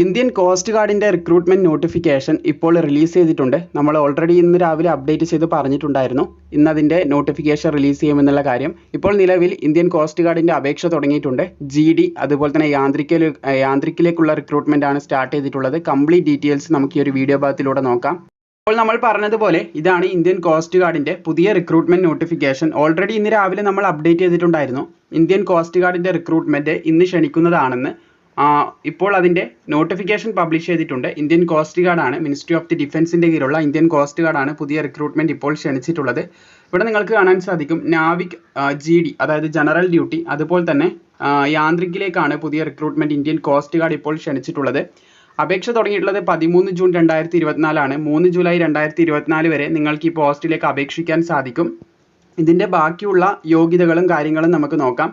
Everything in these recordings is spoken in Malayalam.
ഇന്ത്യൻ കോസ്റ്റ് ഗാർഡിന്റെ റിക്രൂട്ട്മെന്റ് നോട്ടിഫിക്കേഷൻ ഇപ്പോൾ റിലീസ് ചെയ്തിട്ടുണ്ട്. നമ്മൾ ഓൾറെഡി ഇന്ന് രാവിലെ അപ്ഡേറ്റ് ചെയ്ത് പറഞ്ഞിട്ടുണ്ടായിരുന്നു. ഇന്ന് അതിന്റെ നോട്ടിഫിക്കേഷൻ റിലീസ് ചെയ്യുമെന്നുള്ള കാര്യം. ഇപ്പോൾ നിലവിൽ ഇന്ത്യൻ കോസ്റ്റ് ഗാർഡിന്റെ അപേക്ഷ തുടങ്ങിയിട്ടുണ്ട്. ജി ഡി അതുപോലെ തന്നെ യാന്ത്രിക യാന്ത്രിക്കിലേക്കുള്ള റിക്രൂട്ട്മെന്റ് ആണ് സ്റ്റാർട്ട് ചെയ്തിട്ടുള്ളത്. കംപ്ലീറ്റ് ഡീറ്റെയിൽസ് നമുക്ക് ഈ ഒരു വീഡിയോ ഭാഗത്തിലൂടെ നോക്കാം. ഇപ്പോൾ നമ്മൾ പറഞ്ഞതുപോലെ ഇതാണ് ഇന്ത്യൻ കോസ്റ്റ് ഗാർഡിന്റെ പുതിയ റിക്രൂട്ട്മെന്റ് നോട്ടിഫിക്കേഷൻ ഓൾറെഡി ഇന്ന് രാവിലെ നമ്മൾ അപ്ഡേറ്റ് ചെയ്തിട്ടുണ്ടായിരുന്നു. ഇന്ത്യൻ കോസ്റ്റ് ഗാർഡിന്റെ റിക്രൂട്ട്മെന്റ് ഇന്ന് ക്ഷണിക്കുന്നതാണെന്ന്. ഇപ്പോൾ അതിന്റെ നോട്ടിഫിക്കേഷൻ പബ്ലിഷ് ചെയ്തിട്ടുണ്ട്. ഇന്ത്യൻ കോസ്റ്റ് ഗാർഡാണ് മിനിസ്ട്രി ഓഫ് ദി ഡിഫൻസിന്റെ കീഴിലുള്ള ഇന്ത്യൻ കോസ്റ്റ് ഗാർഡാണ് പുതിയ റിക്രൂട്ട്മെന്റ് ഇപ്പോൾ ക്ഷണിച്ചിട്ടുള്ളത്. ഇവിടെ നിങ്ങൾക്ക് കാണാൻ സാധിക്കും നാവിക് ജി ഡി അതായത് ജനറൽ ഡ്യൂട്ടി അതുപോലെ തന്നെ യാന്ത്രികിലേക്കാണ് പുതിയ റിക്രൂട്ട്മെന്റ് ഇന്ത്യൻ കോസ്റ്റ് ഗാർഡ് ഇപ്പോൾ ക്ഷണിച്ചിട്ടുള്ളത്. അപേക്ഷ തുടങ്ങിയിട്ടുള്ളത് പതിമൂന്ന് ജൂൺ രണ്ടായിരത്തി ഇരുപത്തിനാലാണ് മൂന്ന് ജൂലൈ രണ്ടായിരത്തി ഇരുപത്തിനാല് വരെ നിങ്ങൾക്ക് ഈ പോസ്റ്റിലേക്ക് അപേക്ഷിക്കാൻ സാധിക്കും. ഇതിന്റെ ബാക്കിയുള്ള യോഗ്യതകളും കാര്യങ്ങളും നമുക്ക് നോക്കാം.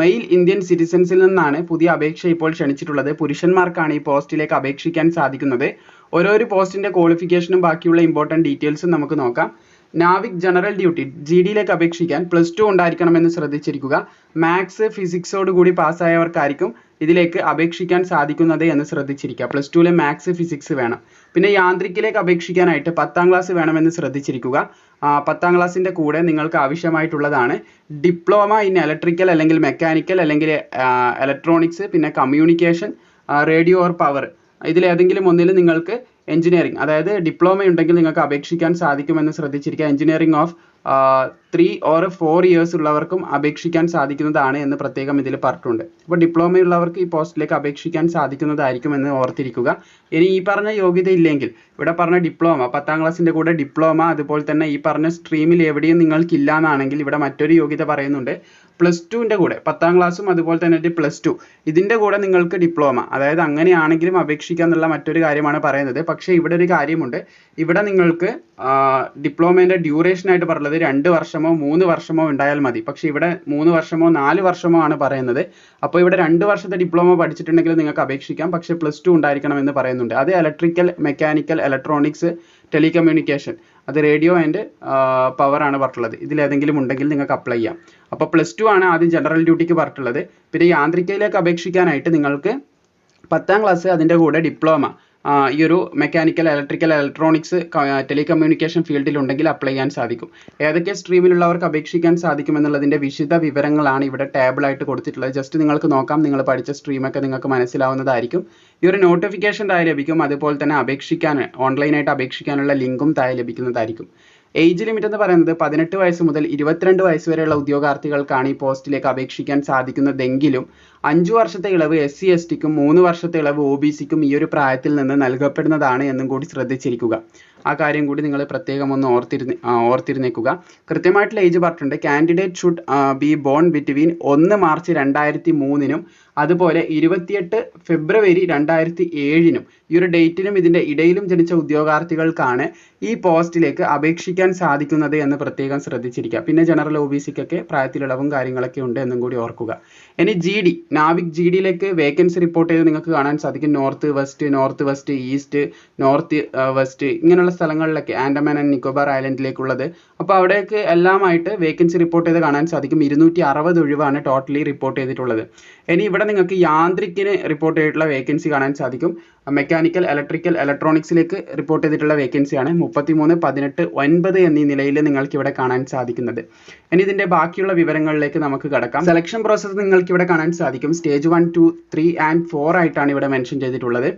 മെയിൽ ഇന്ത്യൻ സിറ്റിസൻസിൽ നിന്നാണ് പുതിയ അപേക്ഷ ഇപ്പോൾ ക്ഷണിച്ചിട്ടുള്ളത്. പുരുഷന്മാർക്കാണ് ഈ പോസ്റ്റിലേക്ക് അപേക്ഷിക്കാൻ സാധിക്കുന്നത്. ഓരോരോ പോസ്റ്റിന്റെ ക്വാളിഫിക്കേഷനും ബാക്കിയുള്ള ഇമ്പോർട്ടന്റ് ഡീറ്റെയിൽസും നമുക്ക് നോക്കാം. നാവിക് ജനറൽ ഡ്യൂട്ടി ജി ഡിയിലേക്ക് അപേക്ഷിക്കാൻ പ്ലസ് ടു ഉണ്ടായിരിക്കണമെന്ന് ശ്രദ്ധിച്ചിരിക്കുക. മാത്സ് ഫിസിക്സോട് കൂടി പാസ്സായവർക്കായിരിക്കും ഇതിലേക്ക് അപേക്ഷിക്കാൻ സാധിക്കുന്നത് എന്ന് ശ്രദ്ധിച്ചിരിക്കുക. പ്ലസ് ടുവിലെ മാത്സ് ഫിസിക്സ് വേണം. പിന്നെ യാന്ത്രിക്കിലേക്ക് അപേക്ഷിക്കാനായിട്ട് പത്താം ക്ലാസ് വേണമെന്ന് ശ്രദ്ധിച്ചിരിക്കുക. പത്താം ക്ലാസ്സിന്റെ കൂടെ നിങ്ങൾക്ക് ആവശ്യമായിട്ടുള്ളതാണ് ഡിപ്ലോമ ഇൻ ഇലക്ട്രിക്കൽ അല്ലെങ്കിൽ മെക്കാനിക്കൽ അല്ലെങ്കിൽ ഇലക്ട്രോണിക്സ് പിന്നെ കമ്മ്യൂണിക്കേഷൻ റേഡിയോ ഓർ പവർ ഇതിലേതെങ്കിലും ഒന്നിൽ നിങ്ങൾക്ക് എഞ്ചിനീയറിംഗ് അതായത് ഡിപ്ലോമ ഉണ്ടെങ്കിൽ നിങ്ങൾക്ക് അപേക്ഷിക്കാൻ സാധിക്കുമെന്ന് ശ്രദ്ധിച്ചിരിക്കുക. Engineering of three or four years ഉള്ളവർക്കും അപേക്ഷിക്കാൻ സാധിക്കുന്നതാണ് എന്ന് പ്രത്യേകം ഇതിൽ പറഞ്ഞിട്ടുണ്ട്. അപ്പോൾ ഡിപ്ലോമ ഉള്ളവർക്ക് ഈ പോസ്റ്റിലേക്ക് അപേക്ഷിക്കാൻ സാധിക്കുന്നതായിരിക്കും എന്ന് ഓർത്തിരിക്കുക. ഇനി ഈ പറഞ്ഞ യോഗ്യത ഇല്ലെങ്കിൽ ഇവിടെ പറഞ്ഞ ഡിപ്ലോമ പത്താം ക്ലാസ്സിന്റെ കൂടെ ഡിപ്ലോമ അതുപോലെ തന്നെ ഈ പറഞ്ഞ സ്ട്രീമിൽ എവിടെയും നിങ്ങൾക്കില്ല എന്നാണെങ്കിൽ ഇവിടെ മറ്റൊരു യോഗ്യത പറയുന്നുണ്ട്. പ്ലസ് ടുവിന്റെ കൂടെ. പത്താം ക്ലാസ്സും അതുപോലെ തന്നെ പ്ലസ് ടു ഇതിന്റെ കൂടെ നിങ്ങൾക്ക് ഡിപ്ലോമ അതായത് അങ്ങനെയാണെങ്കിലും അപേക്ഷിക്കാം എന്നുള്ള മറ്റൊരു കാര്യമാണ് പറയുന്നത്. പക്ഷേ ഇവിടെ ഒരു കാര്യമുണ്ട്. ഇവിടെ നിങ്ങൾക്ക് ഡിപ്ലോമേന്റെ ആയിട്ട് പറഞ്ഞത് രണ്ട് വർഷമോ മൂന്ന് വർഷമോ ഉണ്ടായാൽ മതി. പക്ഷേ ഇവിടെ മൂന്ന് വർഷമോ നാല് വർഷമോ ആണ് പറയുന്നത്. അപ്പോൾ ഇവിടെ രണ്ട് വർഷത്തെ ഡിപ്ലോമ പഠിച്ചിട്ടുണ്ടെങ്കിൽ നിങ്ങൾക്ക് അപേക്ഷിക്കാം. പക്ഷേ പ്ലസ് ടു ഉണ്ടായിരിക്കണം എന്ന് പറയുന്നുണ്ട്. അത് ഇലക്ട്രിക്കൽ മെക്കാനിക്കൽ ഇലക്ട്രോണിക്സ് ടെലികമ്മ്യൂണിക്കേഷൻ അത് റേഡിയോ ആൻഡ് പവറാണ് പറഞ്ഞിട്ടുള്ളത്. ഇതിലേതെങ്കിലും ഉണ്ടെങ്കിൽ നിങ്ങൾക്ക് അപ്ലൈ ചെയ്യാം. അപ്പോൾ പ്ലസ് ടു ആണ് ആദ്യം ജനറൽ ഡ്യൂട്ടിക്ക് പറഞ്ഞിട്ടുള്ളത്. പിന്നെ യാന്ത്രികയിലേക്ക് അപേക്ഷിക്കാനായിട്ട് നിങ്ങൾക്ക് പത്താം ക്ലാസ് അതിന്റെ കൂടെ ഡിപ്ലോമ ഈ ഒരു മെക്കാനിക്കൽ ഇലക്ട്രിക്കൽ ഇലക്ട്രോണിക്സ് ടെലികമ്മ്യൂണിക്കേഷൻ ഫീൽഡിൽ ഉണ്ടെങ്കിൽ അപ്ലൈ ചെയ്യാൻ സാധിക്കും. ഏതൊക്കെ സ്ട്രീമിലുള്ളവർക്ക് അപേക്ഷിക്കാൻ സാധിക്കും എന്നുള്ളതിന്റെ വിശദ വിവരങ്ങളാണ് ഇവിടെ ടേബിളായിട്ട് കൊടുത്തിട്ടുള്ളത്. ജസ്റ്റ് നിങ്ങൾക്ക് നോക്കാം. നിങ്ങൾ പഠിച്ച സ്ട്രീമൊക്കെ നിങ്ങൾക്ക് മനസ്സിലാവുന്നതായിരിക്കും. ഈ ഒരു നോട്ടിഫിക്കേഷൻ താഴെ ലഭിക്കും. അതുപോലെ തന്നെ അപേക്ഷിക്കാൻ ഓൺലൈനായിട്ട് അപേക്ഷിക്കാനുള്ള ലിങ്കും താഴെ ലഭിക്കുന്നതായിരിക്കും. ഏജ് ലിമിറ്റ് എന്ന് പറയുന്നത് പതിനെട്ട് വയസ്സ് മുതൽ ഇരുപത്തിരണ്ട് വയസ്സ് വരെയുള്ള ഉദ്യോഗാർത്ഥികൾക്കാണ് ഈ പോസ്റ്റിലേക്ക് അപേക്ഷിക്കാൻ സാധിക്കുന്നതെങ്കിലും അഞ്ചു വർഷത്തെ ഇളവ് എസ് സി എസ് ടിക്കും മൂന്ന് വർഷത്തെ ഇളവ് ഒ ബി സിക്കും ഈ ഒരു പ്രായത്തിൽ നിന്ന് നൽകപ്പെടുന്നതാണ് എന്നും കൂടി ശ്രദ്ധിച്ചിരിക്കുക. ആ കാര്യം കൂടി നിങ്ങൾ പ്രത്യേകം ഒന്ന് ഓർത്തിരുന്ന് ഓർത്തിരുന്നേക്കുക. കൃത്യമായിട്ടുള്ള ഏജ് പറഞ്ഞിട്ടുണ്ട്. Candidate should be born between ഒന്ന് മാർച്ച് രണ്ടായിരത്തി മൂന്നിനും അതുപോലെ ഇരുപത്തിയെട്ട് ഫെബ്രുവരി രണ്ടായിരത്തി ഏഴിനും ഈ ഒരു ഡേറ്റിനും ഇതിന്റെ ഇടയിലും ജനിച്ച ഉദ്യോഗാർത്ഥികൾക്കാണ് ഈ പോസ്റ്റിലേക്ക് അപേക്ഷിക്കാൻ സാധിക്കുന്നത് എന്ന് പ്രത്യേകം ശ്രദ്ധിച്ചിരിക്കുക. പിന്നെ ജനറൽ ഒ ബി സിക്കൊക്കെ പ്രായത്തിലിളവും കാര്യങ്ങളൊക്കെ ഉണ്ട് എന്നും കൂടി ഓർക്കുക. ഇനി ജി ഡി നാവിക് ജി ഡിയിലേക്ക് വേക്കൻസി റിപ്പോർട്ട് ചെയ്ത് നിങ്ങൾക്ക് കാണാൻ സാധിക്കും. North west north west east north west ഇങ്ങനെയുള്ള സ്ഥലങ്ങളിലൊക്കെ ആൻഡമാൻ ആൻഡ് നിക്കോബാർ ഐലൻഡിലേക്കുള്ളത്. അപ്പോൾ അവിടെയൊക്കെ എല്ലാമായിട്ട് വേക്കൻസി റിപ്പോർട്ട് ചെയ്ത് കാണാൻ സാധിക്കും. ഇരുന്നൂറ്റി അറുപത് ഒഴിവാണ് ടോട്ടലി റിപ്പോർട്ട് ചെയ്തിട്ടുള്ളത്. ഇനി ഇവിടെ നിങ്ങൾക്ക് യാന്ത്രിക്കിന് റിപ്പോർട്ട് ചെയ്തിട്ടുള്ള വേക്കൻസി കാണാൻ സാധിക്കും. മെക്കാനിക്കൽ ഇലക്ട്രിക്കൽ ഇലക്ട്രോണിക്സിലേക്ക് റിപ്പോർട്ട് ചെയ്തിട്ടുള്ള വേക്കൻസിയാണ് മുപ്പത്തിമൂന്ന് പതിനെട്ട് ഒൻപത് എന്നീ നിലയിൽ നിങ്ങൾക്ക് ഇവിടെ കാണാൻ സാധിക്കുന്നത്. ഇനി ഇതിന്റെ ബാക്കിയുള്ള വിവരങ്ങളിലേക്ക് നമുക്ക് കടക്കാം. സെലക്ഷൻ പ്രോസസ്സ് നിങ്ങൾക്ക് ഇവിടെ കാണാൻ സാധിക്കും. Stage one two three and four ആയിട്ടാണ് ഇവിടെ മെൻഷൻ ചെയ്തിട്ടുള്ളത്.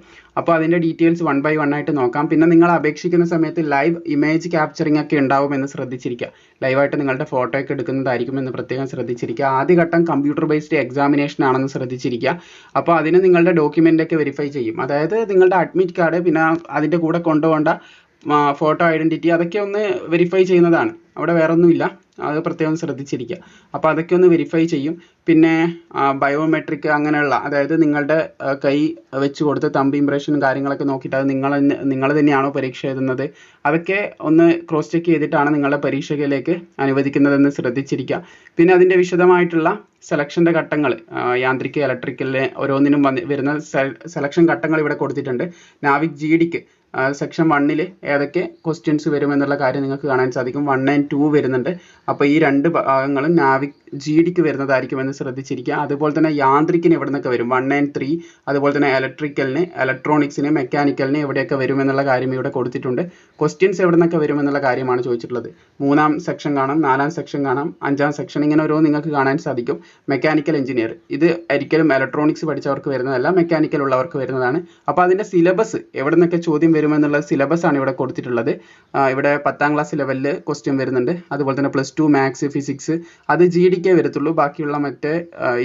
അപ്പോൾ അതിന്റെ ഡീറ്റെയിൽസ് വൺ ബൈ വൺ ആയിട്ട് നോക്കാം. പിന്നെ നിങ്ങൾ അപേക്ഷിക്കുന്ന സമയത്ത് ലൈവ് ഇമേജ് ക്യാപ്ചറിംഗ് ഒക്കെ ഉണ്ടാവും എന്ന് ശ്രദ്ധിച്ചിരിക്കുക. ലൈവായിട്ട് നിങ്ങളുടെ ഫോട്ടോ ഒക്കെ എടുക്കുന്നതായിരിക്കും എന്ന് പ്രത്യേകം ശ്രദ്ധിച്ചിരിക്കുക. ആദ്യഘട്ടം കമ്പ്യൂട്ടർ ബേസ്ഡ് എക്സാമിനേഷൻ ആണെന്ന് ശ്രദ്ധിച്ചിരിക്കുക അപ്പോൾ അതിന് നിങ്ങളുടെ ഡോക്യുമെന്റൊക്കെ വെരിഫൈ ചെയ്യും. അതായത് നിങ്ങളുടെ അഡ്മിറ്റ് കാർഡ് പിന്നെ അതിന്റെ കൂടെ കൊണ്ടുപോകേണ്ട ഫോട്ടോ ഐഡന്റിറ്റി അതൊക്കെ ഒന്ന് വെരിഫൈ ചെയ്യുന്നതാണ്. അവിടെ വേറെ ഒന്നുമില്ല അത് പ്രത്യേകം ശ്രദ്ധിച്ചിരിക്കുക. അപ്പോൾ അതൊക്കെ ഒന്ന് വെരിഫൈ ചെയ്യും. പിന്നെ ബയോമെട്രിക് അങ്ങനെയുള്ള അതായത് നിങ്ങളുടെ കൈ വെച്ച് കൊടുത്ത് തമ്പ് ഇംപ്രഷനും കാര്യങ്ങളൊക്കെ നോക്കിയിട്ട് അത് നിങ്ങൾ നിങ്ങൾ തന്നെയാണോ പരീക്ഷ എഴുതുന്നത്? അതൊക്കെ ഒന്ന് ക്രോസ് ചെക്ക് ചെയ്തിട്ടാണ് നിങ്ങളുടെ പരീക്ഷയിലേക്ക് അനുവദിക്കുന്നതെന്ന് ശ്രദ്ധിച്ചിരിക്കുക. പിന്നെ അതിന്റെ വിശദമായിട്ടുള്ള സെലക്ഷന്റെ ഘട്ടങ്ങൾ യാന്ത്രിക ഇലക്ട്രിക്കലിലെ ഓരോന്നിനും വന്ന് വരുന്ന സെലക്ഷൻ ഘട്ടങ്ങൾ ഇവിടെ കൊടുത്തിട്ടുണ്ട്. നാവിക് ജി ഡിക്ക് സെക്ഷൻ വണ്ണിൽ ഏതൊക്കെ ക്വസ്റ്റ്യൻസ് വരുമെന്നുള്ള കാര്യം നിങ്ങൾക്ക് കാണാൻ സാധിക്കും. വൺ ആൻഡ് ടു വരുന്നുണ്ട്. അപ്പോൾ ഈ രണ്ട് ഭാഗങ്ങളും നാവിക് ജി ഡിക്ക് വരുന്നതായിരിക്കുമെന്ന് ശ്രദ്ധിച്ചിരിക്കുക. അതുപോലെ തന്നെ യാന്ത്രിക്കിന് എവിടെ നിന്നൊക്കെ വരും? വൺ ആൻഡ് ത്രീ അതുപോലെ തന്നെ ഇലക്ട്രിക്കലിന് ഇലക്ട്രോണിക്സിന് മെക്കാനിക്കലിന് എവിടെയൊക്കെ വരുമെന്നുള്ള കാര്യം ഇവിടെ കൊടുത്തിട്ടുണ്ട്. ക്വസ്റ്റ്യൻസ് എവിടെ നിന്നൊക്കെ വരുമെന്നുള്ള കാര്യമാണ് ചോദിച്ചിട്ടുള്ളത്. മൂന്നാം സെക്ഷൻ കാണാം നാലാം സെക്ഷൻ കാണാം അഞ്ചാം സെക്ഷൻ ഇങ്ങനെ ഓരോ നിങ്ങൾക്ക് കാണാൻ സാധിക്കും. മെക്കാനിക്കൽ എഞ്ചിനീയർ ഇത് ഒരിക്കലും ഇലക്ട്രോണിക്സ് പഠിച്ചവർക്ക് വരുന്നതല്ല മെക്കാനിക്കൽ ഉള്ളവർക്ക് വരുന്നതാണ്. അപ്പോൾ അതിന്റെ സിലബസ് എവിടെ നിന്നൊക്കെ ചോദ്യം വരുമെന്നുള്ള സിലബസ് ആണ് ഇവിടെ കൊടുത്തിട്ടുള്ളത്. ഇവിടെ പത്താം ക്ലാസ് ലെവലിൽ ക്വസ്റ്റ്യൻ വരുന്നുണ്ട്. അതുപോലെ തന്നെ പ്ലസ് ടു മാത്സ് ഫിസിക്സ് അത് ജി ഡിക്കേ വരത്തുള്ളൂ. ബാക്കിയുള്ള മറ്റേ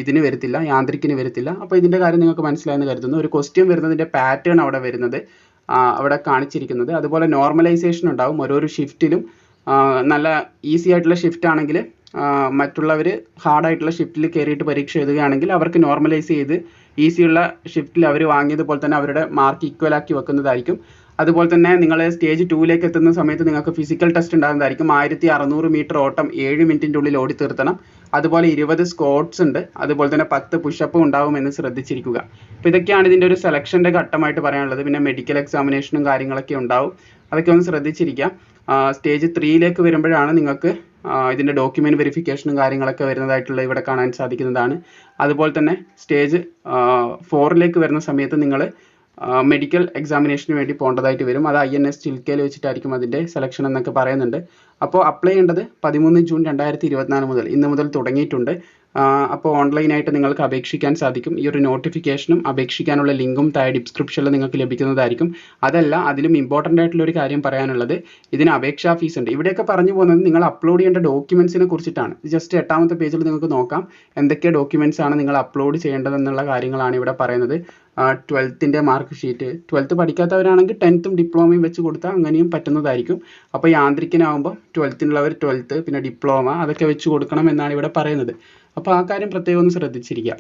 ഇതിന് വരത്തില്ല യാന്ത്രിക്കിന് വരത്തില്ല. അപ്പോൾ ഇതിന്റെ കാര്യം നിങ്ങൾക്ക് മനസ്സിലായെന്ന് കരുതുന്നു. ഒരു ക്വസ്റ്റ്യൻ വരുന്നതിന്റെ പാറ്റേൺ അവിടെ വരുന്നത് അവിടെ കാണിച്ചിരിക്കുന്നത്. അതുപോലെ നോർമലൈസേഷൻ ഉണ്ടാവും. ഓരോരോ ഷിഫ്റ്റിലും നല്ല ഈസി ആയിട്ടുള്ള ഷിഫ്റ്റ് ആണെങ്കിൽ മറ്റുള്ളവർ ഹാർഡായിട്ടുള്ള ഷിഫ്റ്റിൽ കയറിയിട്ട് പരീക്ഷ എഴുതുകയാണെങ്കിൽ അവർക്ക് നോർമലൈസ് ചെയ്ത് ഈസിയുള്ള ഷിഫ്റ്റിൽ അവർ വാങ്ങിയതുപോലെ തന്നെ അവരുടെ മാർക്ക് ഈക്വൽ ആക്കി വെക്കുന്നതായിരിക്കും. അതുപോലെ തന്നെ നിങ്ങൾ സ്റ്റേജ് ടൂവിലേക്ക് എത്തുന്ന സമയത്ത് നിങ്ങൾക്ക് ഫിസിക്കൽ ടെസ്റ്റ് ഉണ്ടാകുന്നതായിരിക്കും. ആയിരത്തി അറുന്നൂറ് മീറ്റർ ഓട്ടം ഏഴ് മിനിറ്റിന്റെ ഉള്ളിൽ ഓടി തീർത്തണം. അതുപോലെ ഇരുപത് സ്കോട്ട്സ് ഉണ്ട്. അതുപോലെ തന്നെ പത്ത് പുഷപ്പും ഉണ്ടാവുമെന്ന് ശ്രദ്ധിച്ചിരിക്കുക. അപ്പോൾ ഇതൊക്കെയാണ് ഇതിന്റെ ഒരു സെലക്ഷന്റെ ഘട്ടമായിട്ട് പറയാനുള്ളത്. പിന്നെ മെഡിക്കൽ എക്സാമിനേഷനും കാര്യങ്ങളൊക്കെ ഉണ്ടാവും. അതൊക്കെ ഒന്ന് ശ്രദ്ധിച്ചിരിക്കാം സ്റ്റേജ് ത്രീയിലേക്ക് വരുമ്പോഴാണ് നിങ്ങൾക്ക് ഇതിന്റെ ഡോക്യുമെന്റ് വെരിഫിക്കേഷനും കാര്യങ്ങളൊക്കെ വരുന്നതായിട്ടുള്ള ഇവിടെ കാണാൻ സാധിക്കുന്നതാണ്. അതുപോലെ തന്നെ സ്റ്റേജ് ഫോറിലേക്ക് വരുന്ന സമയത്ത് നിങ്ങൾ മെഡിക്കൽ എക്സാമിനേഷന് വേണ്ടി പോകേണ്ടതായിട്ട് വരും. അത് ഐ എൻ എസ് ചിൽക്കയിൽ വെച്ചിട്ടായിരിക്കും അതിന്റെ സെലക്ഷൻ എന്നൊക്കെ പറയുന്നുണ്ട്. അപ്പോൾ അപ്ലൈ ചെയ്യേണ്ടത് പതിമൂന്ന് ജൂൺ രണ്ടായിരത്തി ഇരുപത്തിനാല് മുതൽ ഇന്ന് മുതൽ തുടങ്ങിയിട്ടുണ്ട്. അപ്പോൾ ഓൺലൈനായിട്ട് നിങ്ങൾക്ക് അപേക്ഷിക്കാൻ സാധിക്കും. ഈ ഒരു നോട്ടിഫിക്കേഷനും അപേക്ഷിക്കാനുള്ള ലിങ്കും താഴെ ഡിസ്ക്രിപ്ഷനിൽ നിങ്ങൾക്ക് ലഭിക്കുന്നതായിരിക്കും. അതല്ല അതിലും ഇമ്പോർട്ടന്റ് ആയിട്ടുള്ള ഒരു കാര്യം പറയാനുള്ളത് ഇതിന് അപേക്ഷാ ഫീസ് ഉണ്ട്. ഇവിടെയൊക്കെ പറഞ്ഞു പോകുന്നത് നിങ്ങൾ അപ്ലോഡ് ചെയ്യേണ്ട ഡോക്യുമെൻസിനെ കുറിച്ചിട്ടാണ്. ജസ്റ്റ് എട്ടാമത്തെ പേജിൽ നിങ്ങൾക്ക് നോക്കാം. എന്തൊക്കെ ഡോക്യുമെൻസ് ആണ് നിങ്ങൾ അപ്ലോഡ് ചെയ്യേണ്ടതെന്നുള്ള കാര്യങ്ങളാണ് ഇവിടെ പറയുന്നത്. ട്വൽത്തിന്റെ മാർക്ക് ഷീറ്റ് ട്വൽത്ത് പഠിക്കാത്തവരാണെങ്കിൽ ടെൻത്തും ഡിപ്ലോമയും വെച്ച് കൊടുത്താൽ അങ്ങനെയും പറ്റുന്നതായിരിക്കും. അപ്പോൾ യാന്ത്രികനാകുമ്പോൾ ട്വൽത്തിനുള്ളവർ ട്വൽത്ത് പിന്നെ ഡിപ്ലോമ അതൊക്കെ വെച്ച് കൊടുക്കണം എന്നാണ് ഇവിടെ പറയുന്നത്. അപ്പോൾ ആ കാര്യം പ്രത്യേകം ഒന്ന് ശ്രദ്ധിച്ചിരിക്കുക.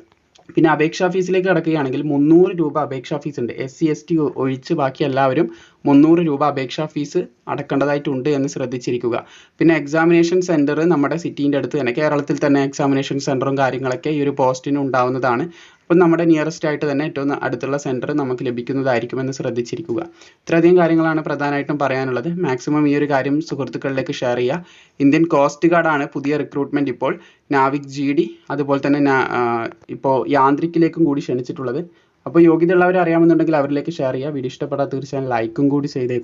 പിന്നെ അപേക്ഷാ ഫീസിലേക്ക് കടക്കുകയാണെങ്കിൽ മുന്നൂറ് രൂപ അപേക്ഷാ ഫീസ് ഉണ്ട്. എസ് സി എസ് ടി ഒഴിച്ച് ബാക്കി എല്ലാവരും മുന്നൂറ് രൂപ അപേക്ഷാ ഫീസ് അടക്കേണ്ടതായിട്ടുണ്ട് എന്ന് ശ്രദ്ധിച്ചിരിക്കുക. പിന്നെ എക്സാമിനേഷൻ സെന്റർ നമ്മുടെ സിറ്റീന്റെ അടുത്ത് തന്നെ കേരളത്തിൽ തന്നെ എക്സാമിനേഷൻ സെന്ററും കാര്യങ്ങളൊക്കെ ഈ ഒരു പോസ്റ്റിന് ഉണ്ടാവുന്നതാണ്. അപ്പം നമ്മുടെ നിയറസ്റ്റ് ആയിട്ട് തന്നെ ഏറ്റവും അടുത്തുള്ള സെന്റർ നമുക്ക് ലഭിക്കുന്നതായിരിക്കുമെന്ന് ശ്രദ്ധിച്ചിരിക്കുക. ഇത്രയധികം കാര്യങ്ങളാണ് പ്രധാനമായിട്ടും പറയാനുള്ളത്. മാക്സിമം ഈ ഒരു കാര്യം സുഹൃത്തുക്കളിലേക്ക് ഷെയർ ചെയ്യുക. ഇന്ത്യൻ കോസ്റ്റ് ഗാർഡാണ് പുതിയ റിക്രൂട്ട്മെന്റ് ഇപ്പോൾ നാവിക് ജി ഡി അതുപോലെ തന്നെ ഇപ്പോൾ യാന്ത്രിക്കിലേക്കും കൂടി ക്ഷണിച്ചിട്ടുള്ളത്. അപ്പോൾ യോഗ്യതയുള്ളവർ അറിയാമെന്നുണ്ടെങ്കിൽ അവരിലേക്ക് ഷെയർ ചെയ്യുക. വീഡിയോ ഇഷ്ടപ്പെട്ടാൽ തീർച്ചയായും ലൈക്കും കൂടി ചെയ്തേക്കും.